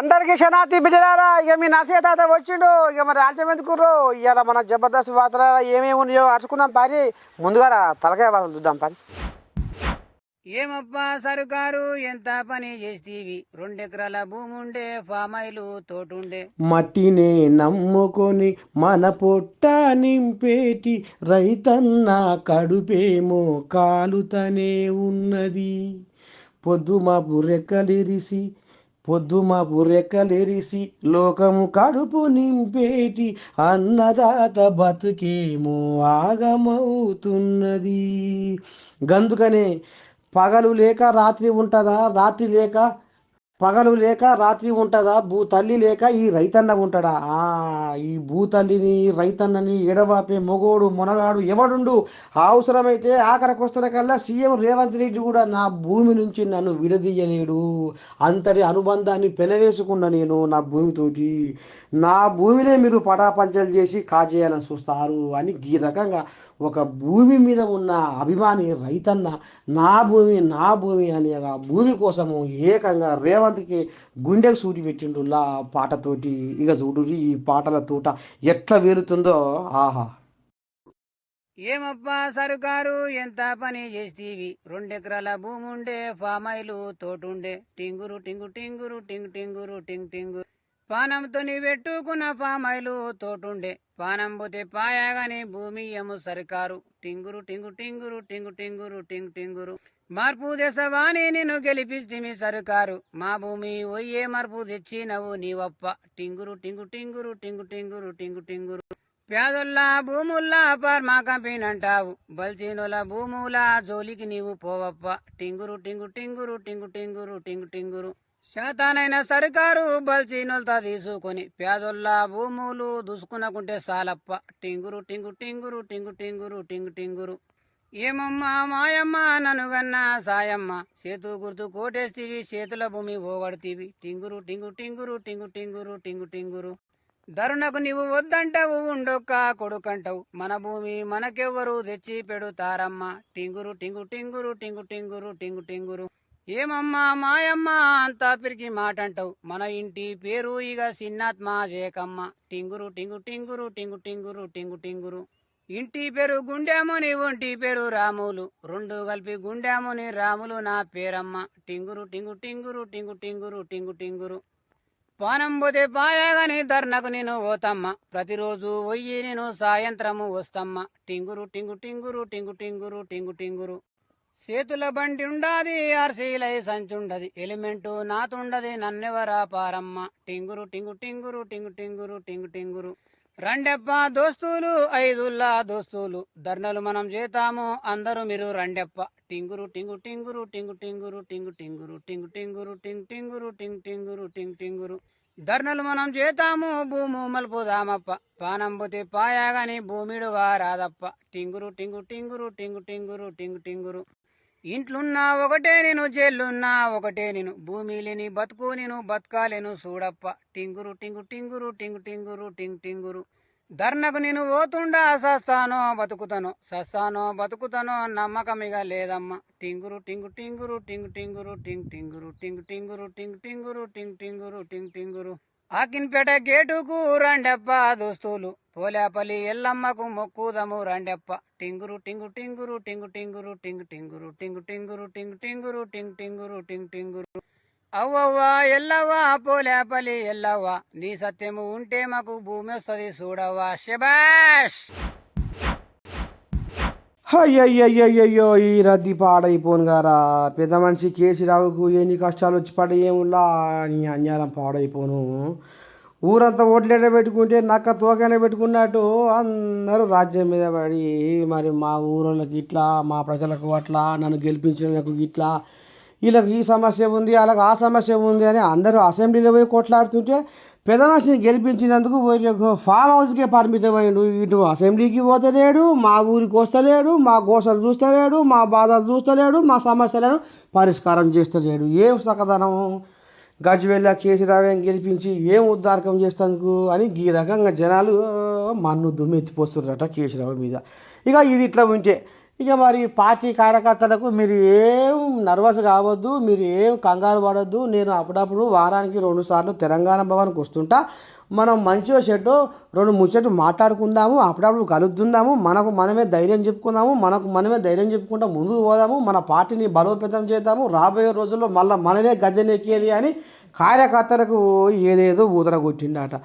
అందరికి శనాతి బిడ్డలారా ఇక మీ నర్సయ్య తాత వచ్చిండు ఇక మరి ఆలస్యం ఎందుకుర్రు ఇవాళ మన జబర్దస్త్ వార్తల ఏమేమి ఉన్నాయో అరుచుకుందాం పని ముందుగా తలకాయ వార్తలు చూద్దాం పని ఏమప్పా సరుకారు ఎంత పని చేస్తీవి? రెండెకరాల భూమి ఉండే ఫామాయిలు తోటుండే. మట్టినే నమ్ముకొని మన పొట్ట నింపేటి రైతన్న కడుపేమో కాలుతనే ఉన్నది. పొద్దుమాపు రెక్కలిరిసి పొద్దుమాపు రెక్కలెరిసి లోకము కడుపు నింపేటి అన్నదాత బతుకేమో ఆగమవుతున్నది. గందుకనే పగలు లేక రాత్రి ఉంటుందా? రాత్రి లేక పగలు లేక రాత్రి ఉంటుందా? భూ తల్లి లేక ఈ రైతన్న ఉంటాడా? ఆ ఈ భూతల్లిని రైతన్నని ఎడవాపే మొగోడు మొనగాడు ఎవడుండు? అవసరమైతే ఆఖరికి వస్తున్న కల్లా సీఎం రేవంత్ రెడ్డి కూడా నా భూమి నుంచి నన్ను విడదీయలేడు అంతటి అనుబంధాన్ని పెనవేసుకున్న నేను నా భూమితోటి. నా భూమినే మీరు పటాపంచలు చేసి కాజేయాలని చూస్తారు అని ఈ రకంగా ఒక భూమి మీద ఉన్న అభిమాని రైతన్న నా భూమి నా భూమి అని ఆ భూమి కోసము ఏకంగా రేవంత్కి గుండెకు సూటి పెట్టిండులా లా పాటతోటి. ఇక చూడు ఈ పాటల తోట ఎట్లా వేరుతుందో. ఆహా. ఏమప్పా సరుకారు ఎంత పని చేస్తీవి? రెండెకరాల భూమి ఉండే తోటుండే. టింగురు టింగు టింగురు టింగు టింగురు టింగ్ టింగురు పానంతో పెట్టుకున్న పామాయిలు తోటుండే. పానం పోతే పాయాగాని భూమి ఏమో సరికారు. టింగురు టింగు టింగురు టింగు టింగురు టింగ్ టింగురు. మార్పు దేశవాణి నిన్ను గెలిపిస్తిమి సరుకారు. మా భూమి ఒయ్యే మార్పు తెచ్చినవు నీవప్ప. టింగురు టింగు టింగురు టింగు టింగురు టింగు టింగురు. పేదొల్లా భూముల్లా ఫార్మా కంపెనీ అంటావు బల్చీనుల భూముల జోలికి నీవు పోవప్ప. టింగురు టింగు టింగురు టింగు టింగురు టింగు టింగురు. శాతానైన సర్కారు బల్చీనులతో తీసుకొని పేదొల్లా భూములు దూసుకునకుంటే సాలప్ప టింగురు టింగు టింగురు టింగు టింగురు టింగు టింగురు ఏమమ్మా మాయమ్మ ననుగన్న సాయమ్మ చేతు గుర్తు కోటేస్తీవి చేతుల భూమి ఓగడతీవి టింగురు టింగు టింగురు టింగు టింగురు టింగు టింగురు ధరుణకు నీవు వద్దంటావు ఉండొక్క కొడుకంటావు మన భూమి మనకెవ్వరు తెచ్చి పెడుతారమ్మ టింగురు టింగు టింగురు టింగు టింగురు టింగు టింగురు ఏమమ్మా మాయమ్మ అంతా పిరికి మాట అంటావు మన ఇంటి పేరు ఇక సిన్నాత్మ జేకమ్మ టింగురు టింగు టింగురు టింగు టింగురు టింగు టింగురు. ఇంటి పేరు గుండెముని ఒంటి పేరు రాములు. రెండు కలిపి గుండెముని రాములు నా పేరమ్మ. టింగురు టింగు టింగురు టింగు టింగురు టింగు టింగురు. పానం పోతే పాయగాని ధర్నకు నేను పోతమ్మ. ప్రతిరోజు పోయి నేను సాయంత్రము వస్తమ్మ. టింగురు టింగు టింగురు టింగు టింగురు టింగు టింగురు. చేతుల బండి ఉండాది ఆర్సీలై సంచుండది ఎలిమెంటు నాతుండది నన్నెవరా పారమ్మ టింగురు టింగు టింగురు టింగు టింగురు టింగు టింగురు రండెప్ప దోస్తులు ఐదుల్లా దోస్తులు ధర్నలు మనం చేతాము అందరూ మీరు రండెప్ప టింగురు టింగు టింగురు టింగు టింగురు టింగు టింగురు టింగు టింగురు టింగు టింగురు టింగు టింగురు టింగు టింగురు ధర్నలు మనం చేతాము భూము మలుపుదామప్ప పానంబుతి పాయాగని పాయాగాని భూమిడు వారాదప్ప టింగురు టింగు టింగురు టింగు టింగురు టింగు టింగురు ఇంట్లున్నా ఒకటే నేను జైలున్నా ఒకటే నేను. భూమి లేని బతుకు నేను బతకాలేను చూడప్ప టింగురు టింగు టింగురు టింగు టింగురు టింగ్ టింగురు. ధర్నకు నేను పోతుండా సస్తానో బతుకుతానో సస్తానో బతుకుతానో నమ్మకమిగా లేదమ్మా. టింగురు టింగు టింగురు టింగు టింగురు టింగ్ టింగురు టింగు టింగురు టింగ్ టింగురు టింగ్ టింగురు టింగ్ టింగురు. ఆకిన్పేట గేటుకు రండప్ప దోస్తులు. పోలేపల్లి ఎల్లమ్మకు మొక్కుదము రండప్ప. టింగురు టింగు టింగురు టింగు టింగురు టింగు టింగురు టింగు టింగురు టింగు టింగురు టింగు టింగురు టింగు టింగురు. అవ్వవ్వా ఎల్లవ్వా పోలేపల్లి ఎల్లవ్వా. నీ సత్యము ఉంటే మాకు భూమి వస్తుంది చూడవ్వా. శబాష్ అయ్యయ్యయ్యయ్యో ఈ రద్దీ పాడైపోను గారా. పెద్ద మనిషి కేసీరావుకు ఎన్ని కష్టాలు వచ్చి పడేములా నీ అన్యాయం పాడైపోను. ఊరంతా ఓట్లైనా పెట్టుకుంటే నక్క తోకైనా పెట్టుకున్నట్టు అందరూ రాజ్యం మీద పడి మరి మా ఊరోళ్ళకి ఇట్లా మా ప్రజలకు అట్లా నన్ను గెలిపించినందుకు ఇట్లా వీళ్ళకి ఈ సమస్య ఉంది వాళ్ళకి ఆ సమస్య ఉంది అని అందరూ అసెంబ్లీలో పోయి కొట్లాడుతుంటే పెదనాశిని గెలిపించినందుకు ఫామ్ హౌస్కే పరిమితమైన ఇటు అసెంబ్లీకి పోతలేడు మా ఊరికి వస్తలేడు మా గోసలు చూస్తలేడు మా బాధలు చూస్తలేడు మా సమస్యలను పరిష్కారం చేస్తలేడు. ఏం సకదనం? గజ్వెల్ల కేసీరావు గెలిపించి ఏం ఉద్దారకం చేస్తందుకు అని ఈ రకంగా జనాలు మన్ను దుమ్మెత్తిపోస్తున్నారట కేసీరావు మీద. ఇక ఇది ఇట్లా ఉంటే ఇక మరి పార్టీ కార్యకర్తలకు మీరు ఏం నర్వస్ కావద్దు మీరు ఏం కంగారు పడద్దు. నేను అప్పుడప్పుడు వారానికి రెండు సార్లు తెలంగాణ భవన్కి వస్తుంటా. మనం మంచిగా చెట్టు రెండు ముచ్చట్లు మాట్లాడుకుందాము అప్పుడప్పుడు కలుద్దుందాము. మనకు మనమే ధైర్యం చెప్పుకుందాము మనకు మనమే ధైర్యం చెప్పుకుంటా ముందుకు పోదాము మన పార్టీని బలోపేతం చేద్దాము. రాబోయే రోజుల్లో మళ్ళీ మనమే గద్దెనెక్కేది అని కార్యకర్తలకు ఏదేదో ఊదర కొట్టిండట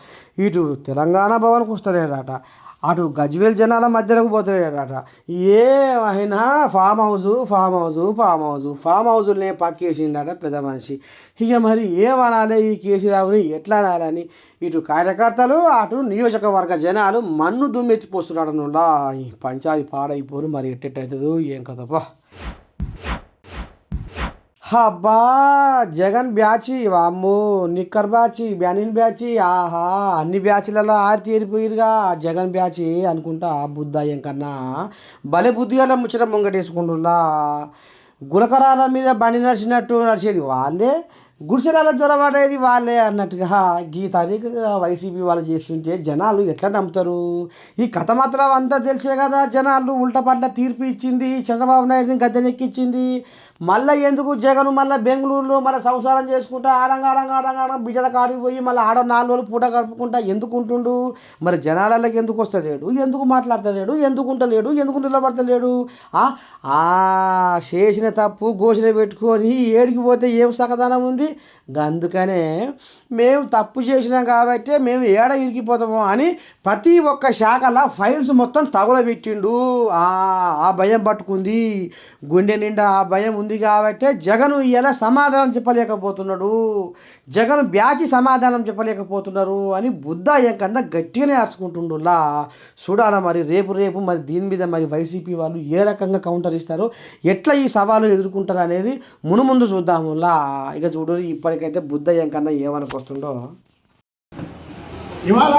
ఇటు తెలంగాణ భవన్కి వస్తలేడట అటు గజ్వేల్ జనాల మధ్యలోకి పోతలేడట ఏమైనా farm house farm house farm house farm హౌజుల్నే పక్కేసిండట పెద్ద మనిషి. ఇక మరి ఏమనాలి ఈ కేసీరావుని ఎట్లా అనాలని? ఇటు కార్యకర్తలు అటు నియోజకవర్గ జనాలు మన్ను దుమ్మెత్తిపోస్తున్నాడు ఈ పంచాయతీ పాడైపోరు మరి ఎట్టెట్టవుతుందో ఏం కదపా అబ్బా జగన్ బ్యాచి వామ్మో నిక్కర్ బ్యాచి బ్యానిన్ బ్యాచి ఆహా అన్ని బ్యాచ్లలో ఆరి ఏరిపోయిరుగా జగన్ బ్యాచి అనుకుంటా బుద్ధాయం కన్నా. భలే బుద్ధిగా ముచ్చట ముంగటేసుకుంటున్నా గులకరాల మీద బండి నడిచినట్టు నడిచేది వాళ్ళే. గుడిసెల జ్వరపడేది వాళ్ళే అన్నట్టుగా గీ తారీఖుగా వైసీపీ వాళ్ళు చేస్తుంటే జనాలు ఎట్లా నమ్ముతారు? ఈ కథ మాత్రం అంతా తెలిసే కదా జనాలు ఉల్టపట్ల తీర్పు ఇచ్చింది చంద్రబాబు నాయుడుని గద్దెనెక్కిచ్చింది. మళ్ళీ ఎందుకు జగన్ మళ్ళీ బెంగళూరులో మళ్ళీ సంసారం చేసుకుంటా ఆడంగా ఆడంగా ఆడంగా ఆడంగా బిడ్డల కాడికి పోయి మళ్ళీ ఆడ నాలుగు రోజులు పూట గడుపుకుంటా ఎందుకు ఉంటుండు మరి జనాలకి ఎందుకు వస్తలేడు? ఎందుకు మాట్లాడతలేడు? ఎందుకు ఉంటలేడు ఎందుకు నిలబడతలేడు? ఆ? చేసిన తప్పు గోసిన పెట్టుకొని ఏడికి పోతే ఏం సకదానం ఉంది? అందుకనే మేము తప్పు చేసినాం కాబట్టి మేము ఏడ ఇరికిపోతాము అని ప్రతి ఒక్క శాఖల ఫైల్స్ మొత్తం తగులబెట్టిండు. ఆ ఆ భయం పట్టుకుంది. గుండె నిండా ఆ భయం ఉంది కాబట్టి జగన్ ఇలా సమాధానం చెప్పలేకపోతున్నాడు. జగన్ బ్యాచి సమాధానం చెప్పలేకపోతున్నారు అని బుద్ధ కన్నా గట్టిగానే అరుచుకుంటుండులా. చూడాలా మరి రేపు రేపు మరి దీని మీద మరి వైసీపీ వాళ్ళు ఏ రకంగా కౌంటర్ ఇస్తారు ఎట్లా ఈ సవాలు ఎదుర్కొంటారు అనేది మునుముందు చూద్దాములా. ఇక చూడు ఇప్పటికైతే బుద్ధ కన్నా ఏమనుకొస్తుండో. ఇవాళ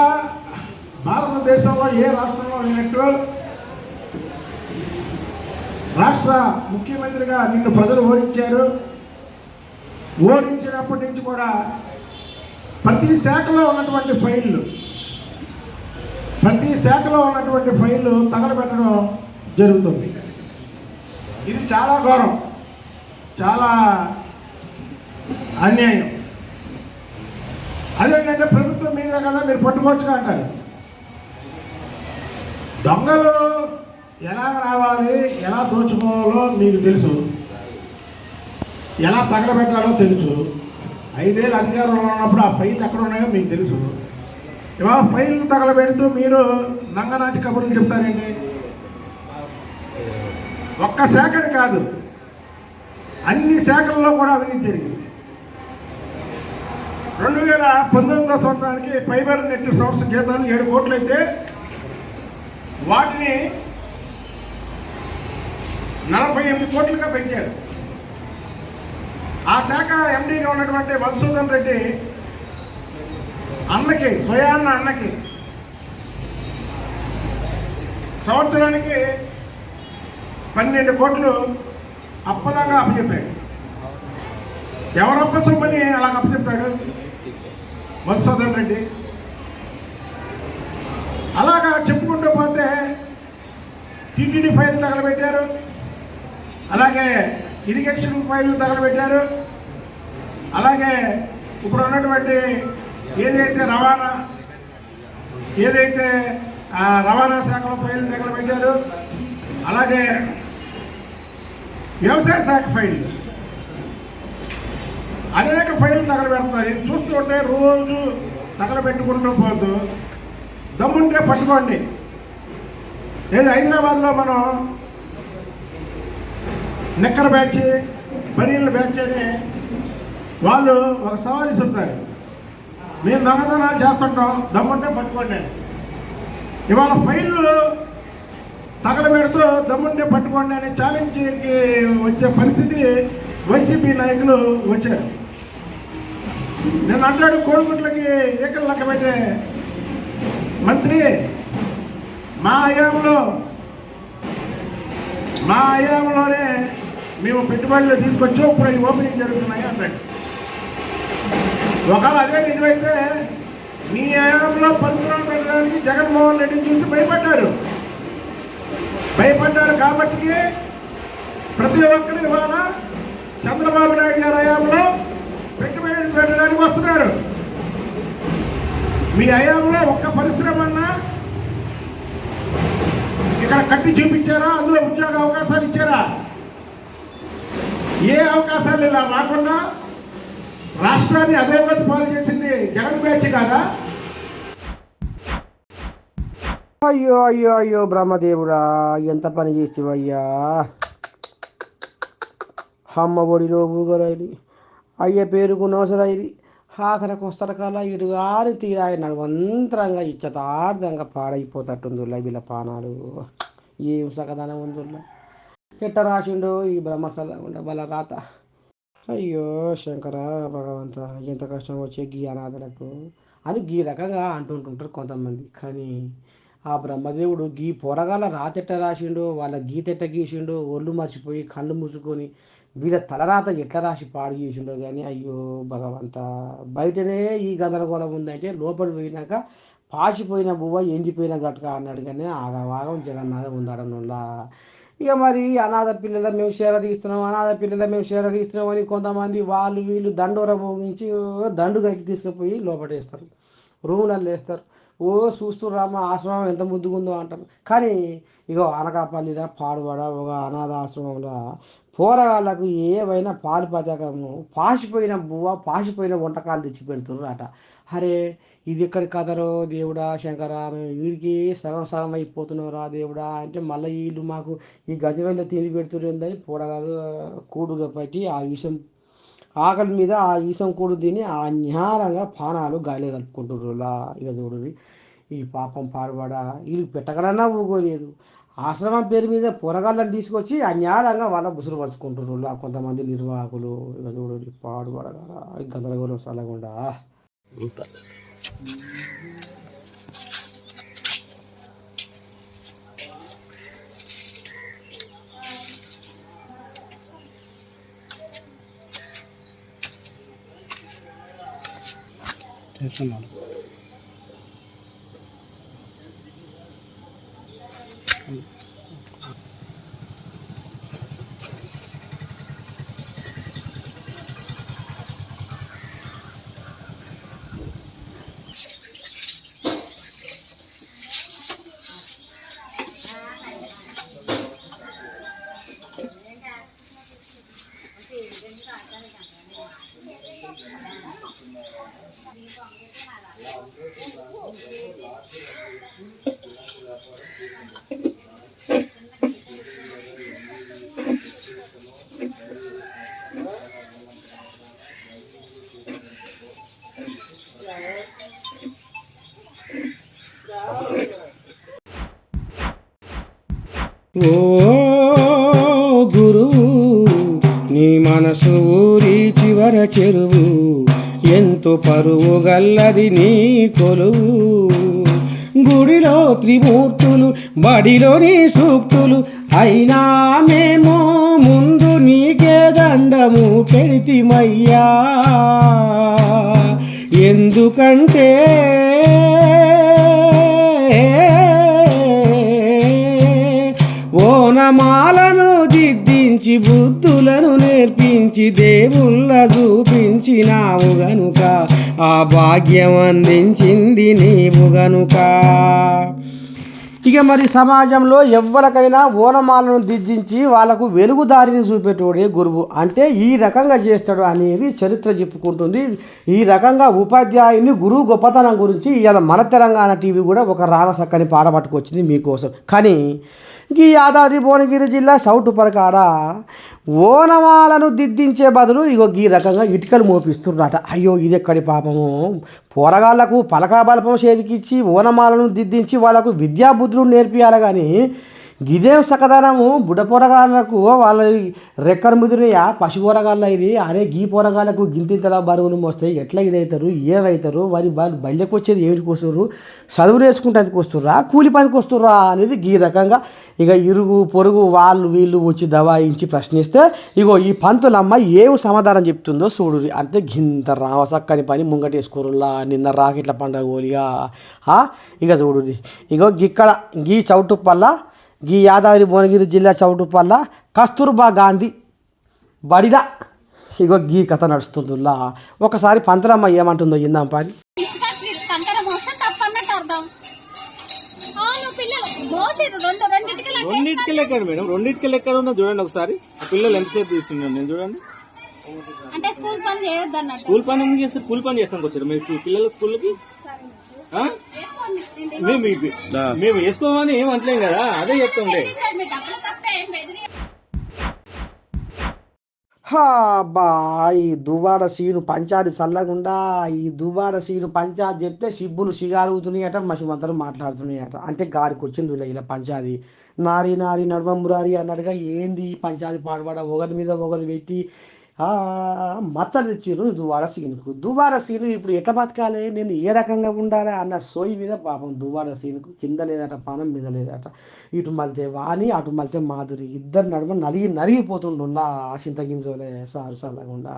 భారతదేశంలో ఏ రాష్ట్రంలో లేనట్టు రాష్ట్ర ముఖ్యమంత్రిగా నిన్ను ప్రజలు ఓడించారు. ఓడించినప్పటి నుంచి కూడా ప్రతి శాఖలో ఉన్నటువంటి ఫైళ్ళు ప్రతి శాఖలో ఉన్నటువంటి ఫైళ్ళు తగలబెట్టడం జరుగుతుంది. ఇది చాలా ఘోరం చాలా అన్యాయం. అదేంటంటే ప్రభుత్వం మీద కదా మీరు పట్టుకోవచ్చుగా అంటారు. దొంగలు ఎలా రావాలి ఎలా దోచుకోవాలో మీకు తెలుసు. ఎలా తగలబెట్టాలో తెలుసు. ఐదేళ్ళు అధికారంలో ఉన్నప్పుడు ఆ ఫైల్ ఎక్కడ ఉన్నాయో మీకు తెలుసు. ఇవాళ ఫైల్ తగలబెడుతూ మీరు నంగనాచి కబుర్లు చెప్తారండి. ఒక్క శాఖని కాదు అన్ని శాఖల్లో కూడా అవినీతి జరిగింది. రెండు వేల పంతొమ్మిదో సంవత్సరానికి ఫైబర్ నెట్ సంస్థ జీతాలు ఏడు కోట్లు అయితే వాటిని ఎనిమిది కోట్లుగా పెంచారు. ఆ శాఖ ఎండీగా ఉన్నటువంటి మధుసూదన్ రెడ్డి అన్నకి స్వయాన్న అన్నకి సంవత్సరానికి పన్నెండు కోట్లు అప్పదంగా అప్పచెప్పాడు. ఎవరప్ప సొమ్మని అలాగ అప్పచెప్పాడు? మధుసూదన్ రెడ్డి. అలాగా చెప్పుకుంటూ పోతే టీటీడీ ఫైల్ తగలబెట్టారు. అలాగే ఇరిగేషన్ ఫైల్ తగలబెట్టారు. అలాగే ఇప్పుడు ఉన్నటువంటి ఏదైతే రవాణా ఏదైతే రవాణా శాఖలో ఫైల్ తగలబెట్టారు అలాగే వ్యవసాయ శాఖ ఫైల్ అనేక ఫైల్ తగలబెడతారు. ఇది చూస్తుంటే రోజు తగలబెట్టుకుంటూ పోతూ దమ్ముంటే పట్టుకోండి. ఏది హైదరాబాద్లో మనం నిక్కర బ్యాచ్ బనీళ్ళ బ్యాచ్ అని వాళ్ళు ఒక సవాల్ ఇస్తుంటారు మేము దొంగతనం చేస్తుంటాం దమ్ముంటే పట్టుకోండి అని. ఇవాళ ఫైళ్ళు తగలబెడుతూ దమ్ముంటే పట్టుకోండి అని ఛాలెంజ్కి వచ్చే పరిస్థితి వైసీపీ నాయకులు వచ్చారు నేను అంటాడు కోడిగుట్లకి ఏకలు లెక్క పెట్టే మంత్రి మా హయాంలో మా హయాంలోనే మేము పెట్టుబడులు తీసుకొచ్చి ఇప్పుడు ఈ ఓపెనింగ్ జరుగుతున్నాయి అన్నాడు. ఒకవేళ అదే నిజమైతే మీ హయాంలో పరిశ్రమ పెట్టడానికి జగన్మోహన్ రెడ్డిని చూసి భయపడ్డారు. భయపడ్డారు కాబట్టి ప్రతి ఒక్కరు ఇవాళ చంద్రబాబు నాయుడు గారి హయాంలో పెట్టుబడి పెట్టడానికి వస్తున్నారు. మీ హయాంలో ఒక్క పరిశ్రమ అన్నా ఇక్కడ కట్టి చూపించారా? అందులో ఉద్యోగ అవకాశాలు ఇచ్చారా? ఏ అవకాశాలు ఇలా రాకుండా రాష్ట్రాన్ని అధోగతి పాలు చేసింది జగన్ బ్యాచ్ కాదా? అయ్యో అయ్యో అయ్యో బ్రహ్మదేవుడా ఎంత పని చేసేవయ్యా? అమ్మ ఒడిలో ఊగరైలి అయ్య పేరుకు నోసరైలి ఆఖరికి వస్తారు ఇరుగారి తీరాయి నడవంతరంగా ఇచ్చతార్థంగా పాడైపోతట్టుంది వీళ్ళ పానాలు. ఏం సగదనం ఉందిలా. ఎట్ట రాసిండు ఈ బ్రహ్మస్థల వాళ్ళ రాత. అయ్యో శంకర భగవంత ఎంత కష్టం వచ్చే గీ అనాథలకు. అని గీ రకంగా అంటుంటుంటారు కొంతమంది. కానీ ఆ బ్రహ్మదేవుడు గీ పొరగాల రాతెట్ట రాసిండు వాళ్ళ గీతెట్ట గీసిండు ఒళ్ళు మర్చిపోయి కళ్ళు మూసుకొని వీళ్ళ తలరాత ఎట్లా రాసి పాడు చేసిండో కానీ అయ్యో భగవంత. బయటనే ఈ గందరగోళం ఉందంటే లోపలి పోయినాక పాసిపోయిన బువ్వ ఎండిపోయిన గట్క అన్నాడు కానీ ఆగవాగం జగన్నాథం ఉందాడనులా ఇక మరి అనాథ పిల్లల మేము షేర తీస్తున్నాం అనాథ పిల్లల మేము షేర తీస్తున్నాం అని కొంతమంది వాళ్ళు వీళ్ళు దండోర భోగించి ఓ దండు గట్టి తీసుకుపోయి లోపటేస్తారు. రూములలో వేస్తారు ఓ చూస్తురామా ఆశ్రమం ఎంత ముందుకుందో అంటారు. కానీ ఇగో అనకాపల్లిదా పాడుబడ ఒక అనాథ ఆశ్రమంలో పోరగాళ్ళకు ఏవైనా పాలు పథకము పాసిపోయిన బువ్వ పాసిపోయిన వంటకాలు తెచ్చి పెడుతున్నారు అట అరే ఇది ఎక్కడి కదరో దేవుడా శంకరా మేము వీడికి సగం సగం అయిపోతున్నారా దేవుడా అంటే మళ్ళీ వీళ్ళు మాకు ఈ గజవెళ్ళ తిండి పెడుతున్నారు పోరగాలు కూడుగా పట్టి ఆ విషయం ఆకలి మీద ఆ ఈసం కూడు తిని ఆ జ్ఞానంగా పానాలు గాలి కలుపుకుంటుర్రులా. ఇక చూడు ఈ పాపం పాడుబడ వీళ్ళు పెట్టకడన్నా ఊగోలేదు ఆశ్రమం పేరు మీద పొరగాళ్ళని తీసుకొచ్చి అన్యాయంగా వాళ్ళ బుసురు పరుచుకుంటున్నారు కొంతమంది నిర్వాహకులు. ఇక చూడు పాడుబడగా గందరగోళం సలగుండా 就这么了 ఓ గురువు నీ మనసు ఊరి చివర చెరువు. ఎంతో పరువు గల్లది నీ కొలువు. గుడిలో త్రిమూర్తులు బడిలోని సూక్తులు. అయినా మేము ముందు నీకే దండము పెడితిమయ్యా. ఎందుకంటే ఓనమాలను దిద్దించి బుద్ధులను నేర్పించి దేవుళ్ళ చూపించినావు గనుక ఆ భాగ్యం అందించింది నీవు గనుక. ఇక మరి సమాజంలో ఎవరికైనా ఓనమాలను దిద్దించి వాళ్ళకు వెలుగుదారిని చూపేటోడే గురువు. అంటే ఈ రకంగా చేస్తాడు అనేది చరిత్ర చెప్పుకుంటుంది. ఈ రకంగా ఉపాధ్యాయుని గురువు గొప్పతనం గురించి ఇవాళ మన తెలంగాణ టీవీ కూడా ఒక రావసక్కని పాట పట్టుకొచ్చింది మీకోసం. కానీ ఈ యాదాద్రి భువనగిరి జిల్లా సౌటు పరకాడ ఓనమాలను దిద్దించే బదులు ఇగో ఈ రకంగా ఇటుకలు మోపిస్తున్నారట. అయ్యో ఇది ఎక్కడి పాపము? పోరగాళ్ళకు పలకా బలపం చేతికిచ్చి ఓనమాలను దిద్దించి వాళ్ళకు విద్యాబుద్ధులు నేర్పియాలి కానీ గిదేం సకదనము బుడ పోరగాళ్ళకు వాళ్ళ రెక్కలు ముదిరినయా పసి పోరగాళ్ళు ఇది అరే గీ పోరగాళ్ళకు గింతింతలా బరువులు మోస్తాయి ఎట్లా ఇదవుతారు ఏమవుతారు మరి వాళ్ళు బయటకు వచ్చేది ఏమిటికి వస్తుర్రు చదువు నేర్చుకుంటానికి వస్తుర్రా కూలి పనికి వస్తుర్రా అనేది ఈ రకంగా ఇక ఇరుగు పొరుగు వాళ్ళు వీళ్ళు వచ్చి దవాయించి ప్రశ్నిస్తే ఇగో ఈ పంతులమ్మ ఏం సమాధానం చెప్తుందో చూడు అంటే గింత రావసక్కని పని ముంగటేసుకోరులా నిన్న రాకిట్ల పండగ ఓలిగా ఆ? ఇక చూడు ఇగో ఇక్కడ గీ చౌటుప్పల్లా ఈ యాదాద్రి భువనగిరి జిల్లా చౌటుపల్ల కస్తూర్బా గాంధీ బడిలా. ఇగో గీ కథ నడుస్తుందిలా ఒకసారి పంతలమ్మ ఏమంటుందో ఇందాం పారి. రెండు రెండింటికి మేడం రెండింటికి చూడండి ఒకసారి. పిల్లలు ఎంతసేపు నేను చూడండి. అంటే స్కూల్ పని చేయొద్దు స్కూల్ పని ఎందుకు చేస్తే స్కూల్ పని చేస్తానికి వచ్చారు. మీరు ఈ పిల్లల స్కూల్కి? మేము వేసుకోమని ఏం అంటలేం కదా అదే చెప్తుండే. మీ డబ్బులు తప్ప ఏం బెదిరి హా బా ఈ దువ్వాడ సీను పంచాది చల్లగుండా ఈ దువ్వాడ సీను పంచాది చెప్తే సిబ్బులు సిగారుగుతున్నాయట మసిమంతలు మాట్లాడుతున్నాయట. అంటే గాడికి వచ్చింది ఇలా ఇలా పంచాది. నారి నారి నడుమ మురారి అన్నట్టుగా ఏంది ఈ పంచాది పాడబడ ఒకరి మీద ఒకరు పెట్టి మచ్చలు తెచ్చిర్రు దువ్వాడ సీనుకు దువార సీను ఇప్పుడు ఎట్లా బతకాలి? నేను ఏ రకంగా ఉండాలి అన్న సోయి మీద పాపం దువార సీనుకు కింద లేదట పానం మీద లేదట. ఇటు మలితే వాణి అటు మలితే మాధురి. ఇద్దరు నడుమ నలిగి నలిగిపోతుండున్నా చింతగింజోలే సారు సల్లగుండా.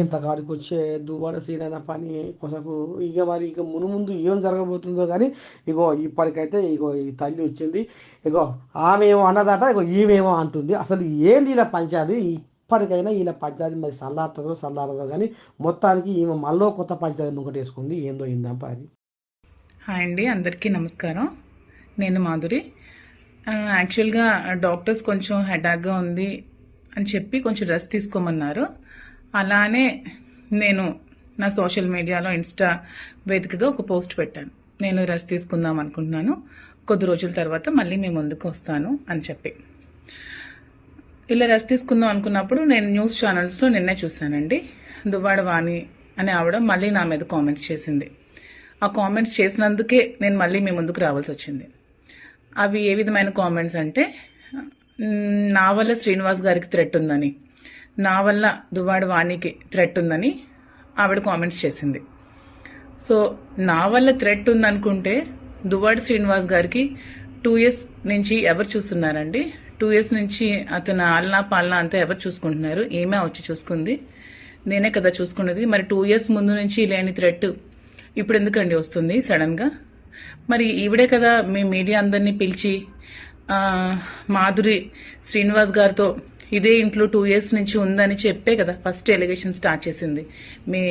ఎంత కాడికి వచ్చే దువ్వాడ సీనైన పని కొసకు. ఇక మరి ఇక మును ముందు ఏం జరగబోతుందో కానీ ఇగో ఇప్పటికైతే ఇగో ఈ తల్లి వచ్చింది. ఇగో ఆమె ఏమో అన్నదట ఇగో ఈమెమో అంటుంది. అసలు ఏంది ఇలా పంచాది? ఎప్పటికైనా ఈయన పంచాయతీ మరి సల్లారుతుందో సల్లారదో కానీ మొత్తానికి ఈమె మళ్ళీ కొత్త పంచాయతీ ముంగట వేసుకుంది. ఏందో ఇందాం అది. హాయ్ అండి అందరికీ నమస్కారం. నేను మాధురి. యాక్చువల్గా డాక్టర్స్ కొంచెం హెడాక్గా ఉంది అని చెప్పి కొంచెం రెస్ట్ తీసుకోమన్నారు. అలానే నేను నా సోషల్ మీడియాలో ఇన్స్టా వేదికగా ఒక పోస్ట్ పెట్టాను. నేను రెస్ట్ తీసుకుందాం అనుకుంటున్నాను. కొద్ది రోజుల తర్వాత మళ్ళీ మీ ముందుకు వస్తాను అని చెప్పి. ఇలా రెస్ట్ తీసుకుందాం అనుకున్నప్పుడు నేను న్యూస్ ఛానల్స్లో నిన్నే చూశానండి. దువ్వాడ వాణి అని ఆవిడ మళ్ళీ నా మీద కామెంట్స్ చేసింది. ఆ కామెంట్స్ చేసినందుకే నేను మళ్ళీ మీ ముందుకు రావాల్సి వచ్చింది. అవి ఏ విధమైన కామెంట్స్ అంటే నా వల్ల శ్రీనివాస్ గారికి థ్రెట్ ఉందని నా వల్ల దువ్వాడ వాణికి థ్రెట్ ఉందని ఆవిడ కామెంట్స్ చేసింది. సో నా వల్ల థ్రెట్ ఉందనుకుంటే దువ్వాడ శ్రీనివాస్ గారికి టూ ఇయర్స్ నుంచి ఎవరు చూస్తున్నారండి? టూ ఇయర్స్ నుంచి అతను ఆలనా పాలనా అంతా ఎవరు చూసుకుంటున్నారు? ఏమే వచ్చి చూసుకుంది? నేనే కదా చూసుకున్నది. మరి టూ ఇయర్స్ ముందు నుంచి లేని థ్రెట్ ఇప్పుడు ఎందుకండి వస్తుంది సడన్గా మరి ఈవిడే కదా మీ మీడియా అందరినీ పిలిచి మాధురి శ్రీనివాస్ గారితో ఇదే ఇంట్లో టూ ఇయర్స్ నుంచి ఉందని చెప్పే కదా ఫస్ట్ ఎలిగేషన్ స్టార్ట్ చేసింది. మీ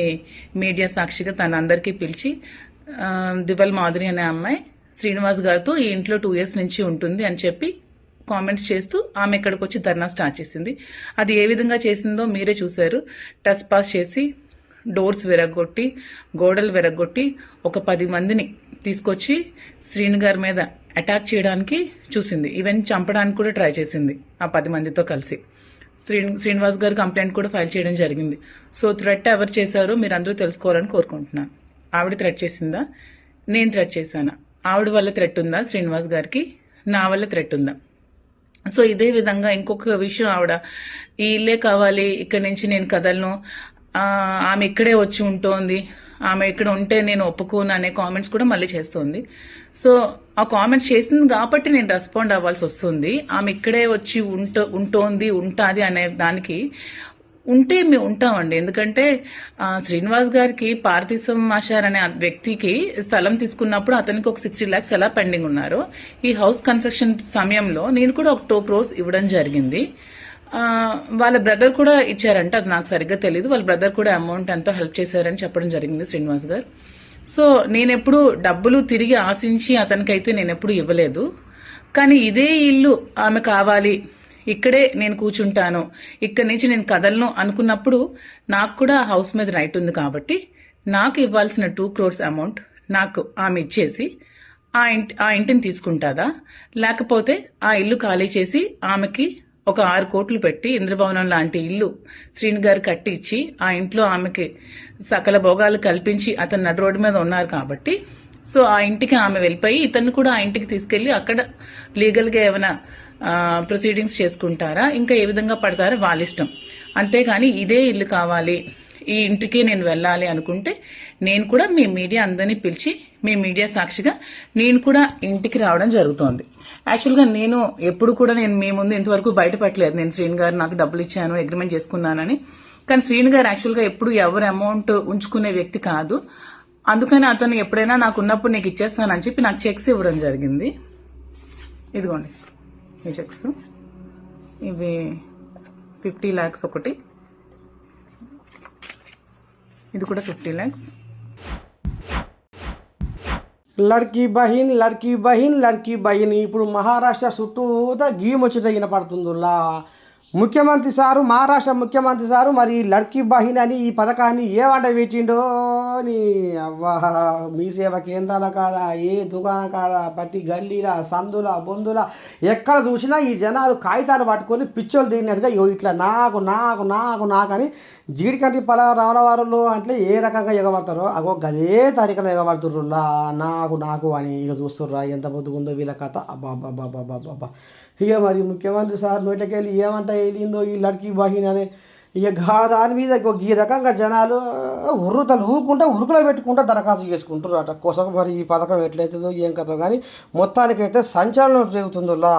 మీడియా సాక్షిగా తన అందరికీ పిలిచి దివల్ మాధురి అనే అమ్మాయి శ్రీనివాస్ గారితో ఈ ఇంట్లో టూ ఇయర్స్ నుంచి ఉంటుంది అని చెప్పి కామెంట్స్ చేస్తూ ఆమె ఇక్కడికి వచ్చి ధర్నా స్టార్ట్ చేసింది. అది ఏ విధంగా చేసిందో మీరే చూశారు. టచ్ పాస్ చేసి డోర్స్ విరగొట్టి గోడలు విరగొట్టి ఒక పది మందిని తీసుకొచ్చి శ్రీను గారి మీద అటాక్ చేయడానికి చూసింది. ఈవెన్ చంపడానికి కూడా ట్రై చేసింది ఆ పది మందితో కలిసి. శ్రీని శ్రీనివాస్ గారు కంప్లైంట్ కూడా ఫైల్ చేయడం జరిగింది. సో థ్రెట్ ఎవరు చేశారో మీరు అందరూ తెలుసుకోవాలని కోరుకుంటున్నాను ఆవిడ థ్రెట్ చేసిందా? నేను థ్రెట్ చేశానా? ఆవిడ వల్ల థ్రెట్ ఉందా? శ్రీనివాస్ గారికి నా వల్ల థ్రెట్ ఉందా? సో ఇదే విధంగా ఇంకొక విషయం ఆవిడ ఈ ఇల్లే కావాలి ఇక్కడి నుంచి నేను కదలను. ఆమె ఇక్కడే వచ్చి ఉంటోంది. ఆమె ఇక్కడ ఉంటే నేను ఒప్పుకోను అనే కామెంట్స్ కూడా మళ్ళీ చేస్తుంది. సో ఆ కామెంట్స్ చేసింది కాబట్టి నేను రెస్పాండ్ అవ్వాల్సి వస్తుంది. ఆమె ఇక్కడే వచ్చి ఉంట ఉంటోంది ఉంటుంది అనే దానికి ఉంటే మేము ఉంటామండి. ఎందుకంటే శ్రీనివాస్ గారికి పార్థిసం మాషార్ అనే వ్యక్తికి స్థలం తీసుకున్నప్పుడు అతనికి ఒక సిక్స్టీ ల్యాక్స్ ఎలా పెండింగ్ ఉన్నారు. ఈ హౌస్ కన్స్ట్రక్షన్ సమయంలో నేను కూడా ఒక టూ క్రోర్స్ ఇవ్వడం జరిగింది. వాళ్ళ బ్రదర్ కూడా ఇచ్చారంట. అది నాకు సరిగ్గా తెలియదు వాళ్ళ బ్రదర్ కూడా అమౌంట్ ఎంతో హెల్ప్ చేశారని చెప్పడం జరిగింది శ్రీనివాస్ గారు. సో నేను ఎప్పుడు డబ్బులు తిరిగి ఆశించి అతనికైతే నేను ఎప్పుడు ఇవ్వలేదు. కానీ ఇదే ఇల్లు ఆమె కావాలి ఇక్కడే నేను కూర్చుంటాను. ఇక్కడి నుంచి నేను కదలను అనుకున్నప్పుడు నాకు కూడా హౌస్ మీద రైట్ ఉంది కాబట్టి నాకు ఇవ్వాల్సిన టూ క్రోర్స్ అమౌంట్ నాకు ఆమె ఇచ్చేసి ఆ ఇంటి ఆ ఇంటిని తీసుకుంటాదా? లేకపోతే ఆ ఇల్లు ఖాళీ చేసి ఆమెకి ఒక ఆరు కోట్లు పెట్టి ఇంద్రభవనం లాంటి ఇల్లు శ్రీని గారు కట్టి ఇచ్చి ఆ ఇంట్లో ఆమెకి సకల భోగాలు కల్పించి అతను నడు రోడ్డు మీద ఉన్నారు కాబట్టి సో ఆ ఇంటికి ఆమె వెళ్ళిపోయి ఇతన్ని కూడా ఆ ఇంటికి తీసుకెళ్ళి అక్కడ లీగల్గా ఏమైనా ప్రొసీడింగ్స్ చేసుకుంటారా? ఇంకా ఏ విధంగా పడతారో? వాళ్ళ ఇష్టం. అంతేగాని ఇదే ఇల్లు కావాలి. ఈ ఇంటికి నేను వెళ్ళాలి అనుకుంటే నేను కూడా మీ మీడియా అందరినీ పిలిచి మీ మీడియా సాక్షిగా నేను కూడా ఇంటికి రావడం జరుగుతోంది. యాక్చువల్గా నేను ఎప్పుడు కూడా నేను మీ ముందు ఇంతవరకు బయటపెట్టలేదు నేను శ్రీని గారు నాకు డబ్బులు ఇచ్చాను అగ్రిమెంట్ చేసుకున్నానని. కానీ శ్రీని గారు యాక్చువల్గా ఎప్పుడు ఎవరు అమౌంట్ ఉంచుకునే వ్యక్తి కాదు. అందుకని అతను ఎప్పుడైనా నాకు ఉన్నప్పుడు నీకు ఇచ్చేస్తానని చెప్పి నాకు చెక్స్ ఇవ్వడం జరిగింది. ఇదిగోండి. ఈ చెక్స్ ఇవి ఫిఫ్టీ ల్యాక్స్ ఒకటి. ఇది కూడా ఫిఫ్టీ ల్యాక్స్ లడ్కీ బహిన్ లడ్కీ బహిన్ లడ్కీ బహిన్. ఇప్పుడు మహారాష్ట్ర చుట్టూతా గీమొచ్చుట వినపడుతుందిలా. ముఖ్యమంత్రి సారు మహారాష్ట్ర ముఖ్యమంత్రి సారు మరి లడ్కీ బహిన్ అని ఈ పథకాన్ని ఏమంట పెట్టిండో నీ అవ్వా. మీ సేవ కేంద్రాల కాడ ఏ దుకాణం కాడ ప్రతి గల్లీల సందుల బొందుల ఎక్కడ చూసినా ఈ జనాలు కాగితాలు పట్టుకొని పిచ్చోలు తిరిగినట్టుగా ఇగో ఇట్లా నాకు నాకు నాకు నాకు అని జీడికంటి పల రామలవారులు అంటే ఏ రకంగా ఎగబడతారో అగో గదే తారీఖులో ఎగబడుతుర్రులా నాకు నాకు అని ఇక చూస్తుర్రా. ఎంత బొద్దుకుందో వీళ్ళ కథ. అబ్బా అబ్బా అబ్బా అబ్బా అబ్బా. ఇక మరి ముఖ్యమంత్రి సార్ నోట్లకెళ్ళి ఏమంట వెళ్ళిందో ఈ లడ్కీ బాహిని అని ఇక గా దాని మీద ఈ రకంగా జనాలు ఉర్రుతలు ఊరుకుంటా ఉరుకులో పెట్టుకుంటా దరఖాస్తు చేసుకుంటారు అట కోసం మరి ఈ పథకం ఎట్లయితుందో ఏం కథో కానీ మొత్తానికైతే సంచలనం జరుగుతుందిలా.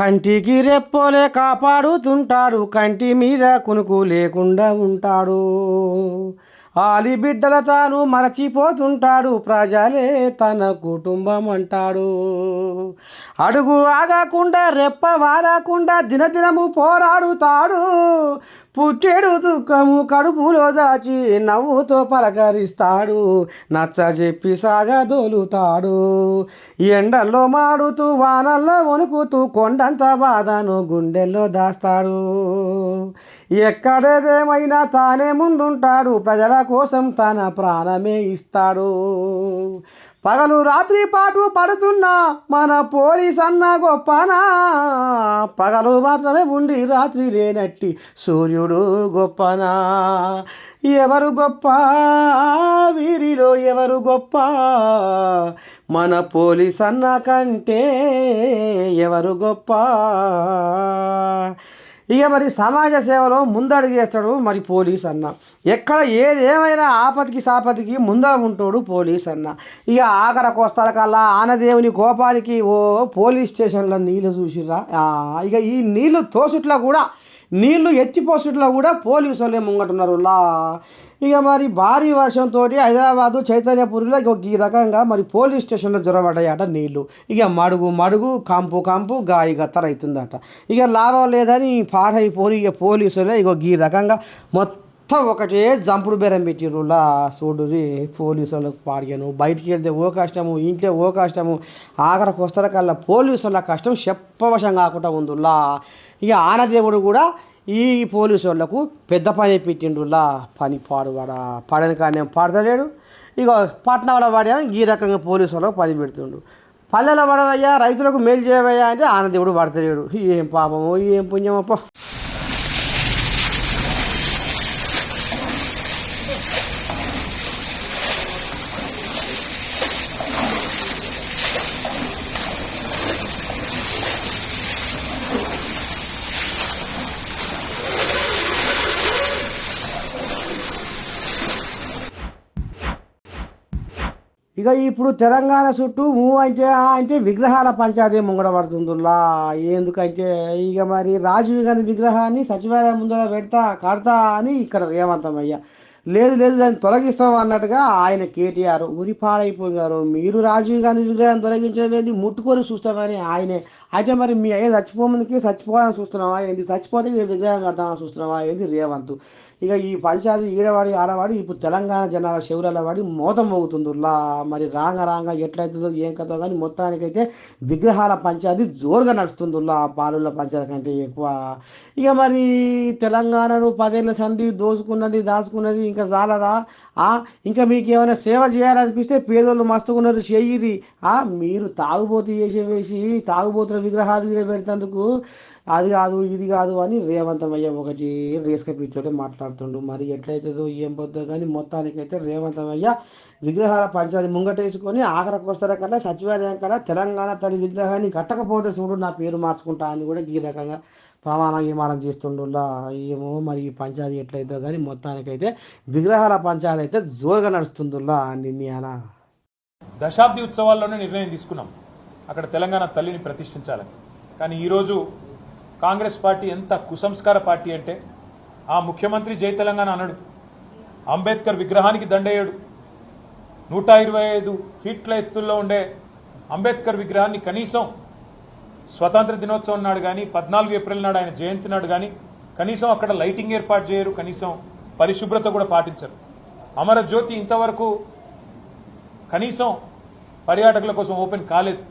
కంటికి రెప్పోలే కాపాడుతుంటాడు కంటి మీద కునుకు లేకుండా ఉంటాడు. ఆలి బిడ్డల తాను మరచిపోతుంటాడు ప్రజలే తన కుటుంబం అంటాడు అడుగు ఆగకుండా రెప్ప వాలకుండా దినదినము పోరాడుతాడు. పుట్టెడు దుఃఖము కడుపులో దాచి నవ్వుతో పలకరిస్తాడు. నచ్చ చెప్పి సాగదోలుతాడు. ఎండల్లో మాడుతూ వానల్లో వణుకుతూ కొండంత బాధను గుండెల్లో దాస్తాడు. ఎక్కడేదేమైనా తానే ముందుంటాడు. ప్రజల కోసం తన ప్రాణమే ఇస్తాడు. పగలు రాత్రి పాటు పడుతున్నా మన పోలీస్ అన్న గొప్పనా? పగలు మాత్రమే ఉండి రాత్రి లేనట్టి సూర్యుడు గొప్పనా? ఎవరు గొప్ప? వీరిలో ఎవరు గొప్ప? మన పోలీస్ అన్న కంటే ఎవరు గొప్ప? ఇక మరి సమాజ సేవలో ముందడుగు చేస్తాడు మరి పోలీస్ అన్న. ఎక్కడ ఏది ఏమైనా ఆపతికి సాపతికి ముందర ఉంటాడు పోలీస్ అన్న. ఇక ఆఖర కోస్తాల కల్లా ఆనదేవుని కోపానికి ఓ పోలీస్ స్టేషన్లో నీళ్ళు చూసిర్రా? ఇక ఈ నీళ్ళు తోసుట్లా కూడా నీళ్ళు ఎత్తిపోసుట్లో కూడా పోలీసు వాళ్ళే ముంగటున్నారు లా ఇక మరి భారీ వర్షంతో హైదరాబాదు చైతన్యపూర్లో ఈ రకంగా మరి పోలీస్ స్టేషన్లో జ్వరబడ్డాయట నీళ్ళు. ఇక మడుగు మడుగు కంపు కంపు గాయి గత్తర అవుతుందట ఇక లాభం లేదని పాడైపోని ఇక పోలీసులే ఇగో ఈ రకంగా మొత్తం ఒకటే జంపుడు బేరం పెట్టిరులా చూడురి పోలీసు పాడిగాను. బయటికి వెళ్తే ఓ కష్టము ఇంట్లో ఓ కష్టము ఆఖరి పుస్తకాల కల్లా పోలీసు వాళ్ళ కష్టం చెప్పవశం కాకుండా ఉందిలా ఇక ఆనదేవుడు కూడా ఈ పోలీసు వాళ్ళకు పెద్ద పని పెట్టిండులా పని పాడువాడా పడని కానీ పాడతలేడు. ఇక పట్టణంలో వాడే ఈ రకంగా పోలీసు వాళ్ళకు పని పెడుతుండు. పల్లెల పడవయ్యా రైతులకు మేలు చేయవయ్యా అంటే ఆనందేవుడు పడతలేడు ఏం పాపమో ఏం పుణ్యమో ఇక ఇప్పుడు తెలంగాణ చుట్టూ మూ అంటే అంటే విగ్రహాల పంచాయతీ ముంగడ పడుతుందిలా ఎందుకంటే ఇక మరి రాజీవ్ గాంధీ విగ్రహాన్ని సచివాలయం ముందర పెడతా కడతా అని ఇక్కడ రేవంతమయ్య. లేదు లేదు దాన్ని తొలగిస్తాం అన్నట్టుగా ఆయన కేటీఆర్ ఉరి పాడైపోయారు మీరు రాజీవ్ గాంధీ విగ్రహం తొలగించలేదు ఏంది? ముట్టుకొని చూస్తామని ఆయనే. అయితే మరి మీ అయ్యే చచ్చిపోమందుకి చచ్చిపోవాలని చూస్తున్నావా ఏంది? చచ్చిపోతే విగ్రహం కడతామని చూస్తున్నావా ఏంది రేవంత్? ఇక ఈ పంచాయతీ ఈడవాడి ఆడవాడి ఇప్పుడు తెలంగాణ జనాల శివురాల వాడి మోతం లా మరి రాంగ రాంగ ఎట్లయితుందో ఏం కథో కానీ మొత్తానికైతే విగ్రహాల పంచాయతీ జోరుగా నడుస్తుందిలా పాలుల పంచాయతీ కంటే ఎక్కువ. ఇక మరి తెలంగాణను పదేళ్ళ సంధి దోచుకున్నది దాచుకున్నది ఇంకా చాలదా? ఇంకా మీకు ఏమైనా సేవ చేయాలనిపిస్తే పేదోళ్ళు మస్తుకున్నారు చేయిరి ఆ, మీరు తాగుబోతు చేసే వేసి తాగుబోతుల విగ్రహాలు మీద పెడతందుకు అది కాదు ఇది కాదు అని రేవంతమయ్య ఒకటి రేసుక మాట్లాడుతుండు. మరి ఎట్లయితుందో ఏం పోతుందో కానీ మొత్తానికైతే రేవంతమయ్య విగ్రహాల పంచాయతీ ముంగటేసుకొని ఆఖరికి వస్తారా కన్నా సచివాలయం కన్నా తెలంగాణ తల్లి విగ్రహాన్ని కట్టకపోతే చూడు నా పేరు మార్చుకుంటా అని కూడా ఈ రకంగా ప్రమాణం విమానం చేస్తుండులా ఏమో మరి ఈ పంచాయతీ ఎట్లయితే కానీ మొత్తానికైతే విగ్రహాల పంచాయతీ అయితే జోరుగా నడుస్తుందిలా నిన్న దశాబ్ది ఉత్సవాల్లోనే నిర్ణయం తీసుకున్నాం. అక్కడ తెలంగాణ తల్లిని ప్రతిష్ఠించాలని. కానీ ఈరోజు కాంగ్రెస్ పార్టీ ఎంత కుసంస్కార పార్టీ అంటే ఆ ముఖ్యమంత్రి జై తెలంగాణ అనడు అంబేద్కర్ విగ్రహానికి దండేయడు. నూట ఇరవై ఐదు ఫీట్ల ఎత్తుల్లో ఉండే అంబేద్కర్ విగ్రహాన్ని కనీసం స్వతంత్ర దినోత్సవం నాడు కానీ పద్నాలుగు ఏప్రిల్ నాడు ఆయన జయంతి నాడు కానీ కనీసం అక్కడ లైటింగ్ ఏర్పాటు చేయరు కనీసం పరిశుభ్రత కూడా పాటించరు. అమరజ్యోతి ఇంతవరకు కనీసం పర్యాటకుల కోసం ఓపెన్ కాలేదు.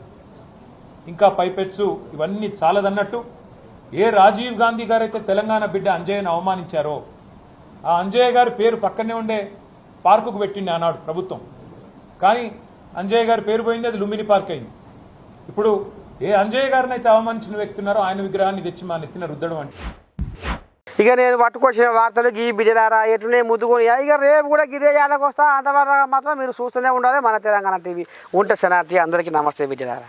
ఇంకా పైపెచ్చు ఇవన్నీ చాలదన్నట్టు ఏ రాజీవ్ గాంధీ గారైతే తెలంగాణ బిడ్డ అంజయ్యను అవమానించారో ఆ అంజయ్య గారి పేరు పక్కనే ఉండే పార్కుకు పెట్టింది ఆనాడు ప్రభుత్వం. కానీ అంజయ్య గారి పేరు పోయింది అది లుంబిని పార్క్ అయింది. ఇప్పుడు ఏ అంజయ్య గారిని అయితే అవమానించిన వ్యక్తి ఉన్నారో ఆయన విగ్రహాన్ని తెచ్చి మా నెత్తిన రుద్దడం అంటే. ఇక నేను పట్టుకొచ్చిన వార్తలు గీ బిడ్డలారా ఎట్లనే ముద్దుకొని ఇక రేపు కూడా గిదే యాలకు వస్తా అంతవరకు మాత్రం మీరు చూస్తూనే ఉండాలి మన తెలంగాణ టీవీ. ఉంటే శనార్థి అందరికీ నమస్తే బిడ్డలారా.